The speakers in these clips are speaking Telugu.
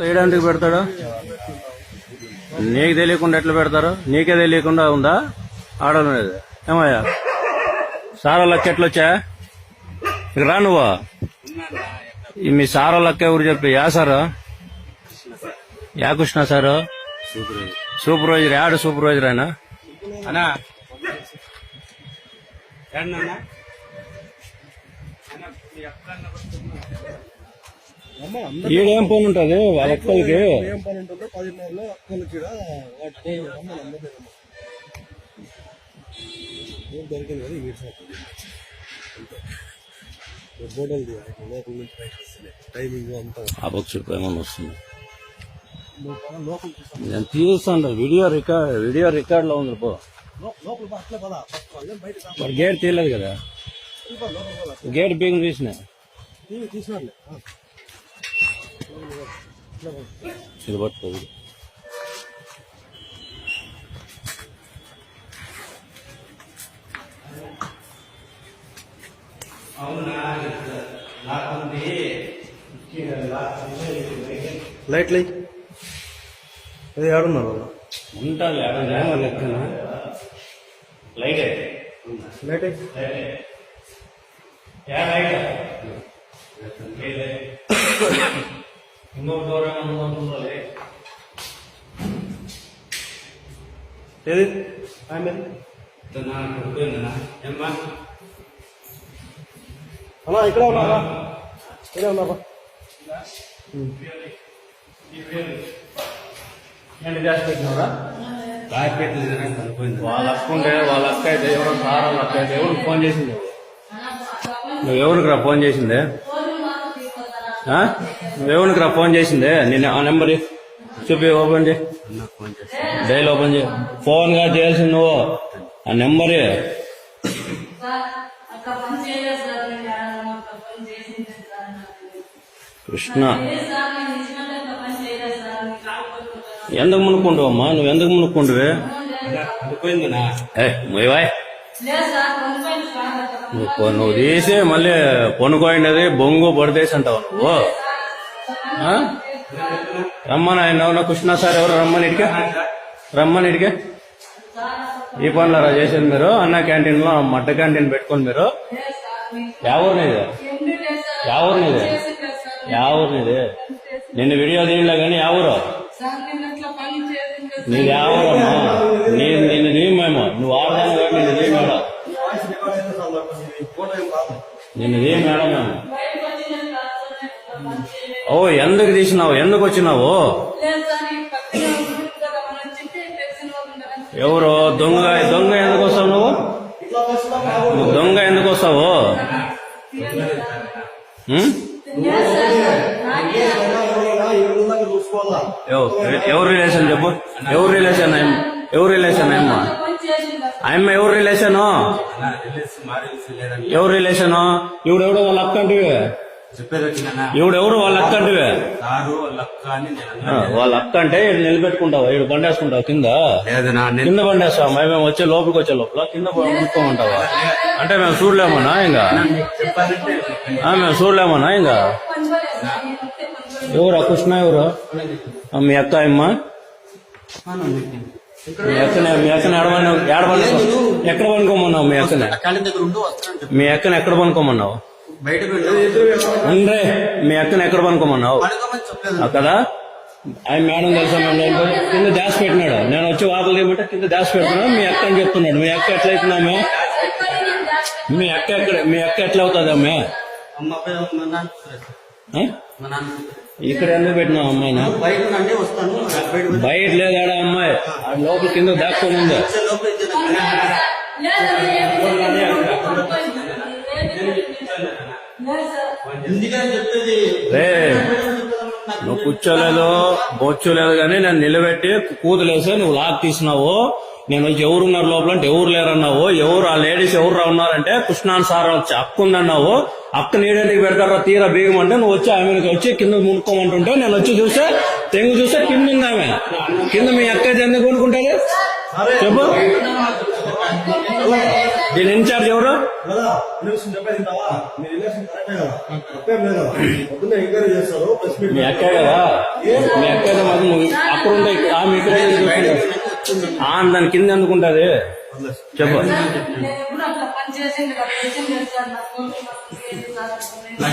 వేయడానికి పెడతాడు? నీకు తెలియకుండా ఎట్లా పెడతారు? నీకే తెలియకుండా ఉందా? ఆడడం లేదు ఏమయ్యా? సారా లెక్క ఎట్లా వచ్చా ఇక రా నువ్వు. మీ సారా లెక్క ఎవరు చెప్పి? యా సారు? యా కృష్ణ సారు? సూపర్వైజర్. యాడు సూపర్వైజర్ ఆయన? అన్నా. ఏడన్నా ఈడేం పని ఉంటుంది? వాళ్ళ అక్కలకి? ఏం పని ఉంటుందో పదిన్నరలో అమ్మలేదు ఏం దొరికింది కదా వీడ్స్ ఫోటోలు తీయాలి. లోపల నుంచి బయటకు వస్తున్నాయి టైమింగ్ అంతా ఆ పక్షి ఏమన్నా వస్తుంది? నేను తీస్తాను వీడియో రికార్డ్ వీడియో రికార్డ్లో ఉంది పో. గేట్ తీయలేదు కదా. గేట్ బీగం తీసిన? తీసి తీసినాడులే ఆ. ఇది పట్టుకోదు లైట్ లై అది ఆడున్నారు ఏమో లెక్కన? లైట్ అయితే లైట్ ఇంకొక ఏది? ఆమె? అలా ఇక్కడ ఉన్నారా ఇక్కడ ఉన్నారా వాళ్ళ అక్క ఉంటే వాళ్ళ అక్క అయితే ఎవరో సార్ వాళ్ళ అక్క అయితే ఎవరికి ఫోన్ చేసింది? నువ్వు ఎవరికి రా ఫోన్ చేసిందే? ఎవరికి రా ఫోన్ చేసిందే. నేను ఆ నెంబర్ చూపి ఓపెన్ చేయి. డైల్ ఓపెన్ చేయి. ఫోన్గా చేయాల్సింది నువ్వు. ఆ నెంబర్. కృష్ణ. ఎందుకు మునుక్కుంటావు అమ్మా నువ్వు ఎందుకు మునుక్కుంటువే? అనుకుందినా ఏ నువ్వు నువ్వు తీసి మళ్ళీ పొనుకోండిది బొంగు పడితేసి అంటావు నువ్వు. ఆ? రమ్మని ఆయన ఎవరన్నా కృష్ణ సార్ ఎవరు? రమ్మని ఇడికే. రమ్మని ఇడికే. ఈ పనులు రా చేసేది మీరు. అన్న క్యాంటీన్లో మడ్డ క్యాంటీన్ పెట్టుకొని మీరు. చేసింది సార్ ఎవరినిది నిన్ను వీడియో తీయలే కానీ ఎవరు సార్ నేను అట్లా పని చేసింది నీది ఎవరమ్మా నీ నిన్ను తీయమేమో నువ్వు ఆడదాను కానీ నిన్ను తీయ మేడం వాయిస్ రికార్డ్ అయితే చాలు నాకు ఇది ఫోటో ఏం కాదు నిన్ను తీయ మేడం మేము బయటకు వచ్చిన తర్వాత నేను నేను ఏ మేడం ఓ ఎందుకు తీసినావు? ఎందుకు వచ్చినావు? ఎవరు? దొంగ దొంగ ఎందుకు వస్తావు నువ్వు? నువ్వు దొంగ ఎందుకు వస్తావు? ఎవరు రిలేషన్ చెప్పు? ఎవరు రిలేషన్ ఎవరు రిలేషన్ ఏమ్మా ఆయమ్మ ఎవరు రిలేషను ఎవరు రిలేషను ఇవిడెవడో వాళ్ళ అక్క వచ్చిందన్నా ఇవిడెవరు? వాళ్ళ అక్క ఆ, వాళ్ళ అక్క అంటే ఈడు నిలబెట్టుకుంటావా? ఈడు బండేసుకుంటావు కింద? కింద బండేస్తావా? మేము వచ్చే లోపలికి వచ్చే లోపల కింద ముట్టుకోమంటావా? అంటే మేము చూడలేమన్నా ఇంకా? మేము చూడలేమన్నా ఇంకా? ఎవరు? ఆ కృష్ణ ఎవరు? మీ అక్క అమ్మ? మీ అక్కనే మీ అక్కని ఎక్కడ పనుకోమన్నావు మీ అక్కని? మీ అక్కని ఎక్కడ పనుకోమన్నావు? బయట ఉండ్రే మీ అక్కని ఎక్కడ పనుకోమన్నావు? కదా? ఆయన మేడం లేకపోతే కింద దాచి పెట్టినాడు. నేను వచ్చి వాకలు తీయమంటే కింద దాచి పెడుతున్నాడు. మీ అక్క అని చెప్తున్నాడు. మీ అక్క ఎట్లా అవుతుందామే మీ అక్క ఎక్కడ మీ అక్క ఎట్లా అవుతుంది అమ్మే? నాన్న నాన్న ఇక్కడ ఎందుకు పెట్టినావు అమ్మాయినా? బయట వస్తాను బయట లేదాడా అమ్మాయి? లోపల కింద దాక్కొని ఉంది? నువ్వు కూర్చోలేదు బొచ్చోలేదు కానీ నేను నిలబెట్టి కూతులేసి నువ్వు లాక్ తీసినావు. నేను ఎవరున్నారు లోపల అంటే ఎవరు లేరన్నావు? ఎవరు ఆ లేడీస్ ఎవరు ఉన్నారంటే కృష్ణాన్ సార్ వచ్చి అక్క ఉందన్నావు? అక్క నీడేంటికి పెడతారా? తీరా బీగం అంటే నువ్వు వచ్చి ఆమెకి వచ్చి కింద మునుక్కోమంటుంటే నేను వచ్చి చూస్తే తెంగు చూస్తే కింద ఉంది ఆమె. కింద మీ అక్క అయితే ఎందుకు కొనుక్కుంటుంది? చెప్పు. దీని ఇన్ఛార్జ్ ఎవరు? మీ అక్కే కదా. మీ అక్క మాకు అక్కడ ఉండే ఆమె ఇక్కడ ఆమె దాని కింద చెప్పు.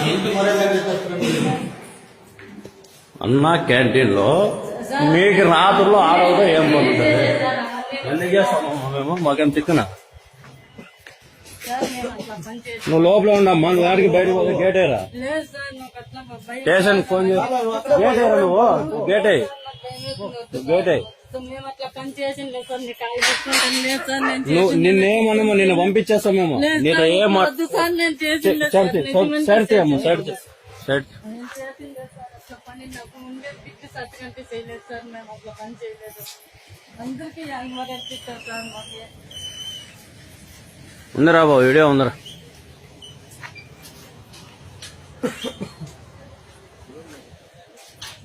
ఇంటి మర్యాద చెప్పారు అన్నా క్యాంటీన్లో మీకు రాత్రుల్లో ఆడవదో ఏం ఎందుకు చేస్తామమ్మా మేము? మాకేం తిక్కునా? సార్ నేను అట్లా పని చేసి నువ్వు లోపల ఉండమ్మా నువ్వు ఆడికి బయటకు పోతే గేటేరా బయట స్టేషన్ ఫోన్ చేసి గేటేరా నువ్వు? గేటే గేటే మేము. అట్లా పని చేసింది లేదు సార్ నీకు కాలు పెట్టుకుంటాను లేదు సార్ నేను నువ్వు చేసింది నిన్నేమన్నా నిన్ను పంపించేస్తాం మేము సార్, ఏ సైడ్ సైడ్ నేను చేసింది లేదు సార్ అట్లా పని నాకు ముందే పిచ్చి సత్యంటే చేయలేదు సార్ మేము అట్లా పని చేయలేదు అందరికీ ఎవరు ఎత్తిస్తారు సార్ మాకు ఉందిరా బాబు వీడియో ఉందిరా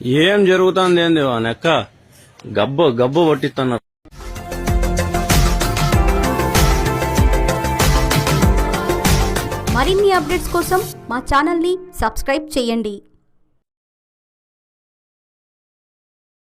ఏం జరుగుతుంది ఏంది నెక్క గబ్బు గబ్బు పట్టిస్తున్నారు మరిన్ని అప్డేట్స్ కోసం మా ఛానల్ని సబ్స్క్రైబ్ చేయండి.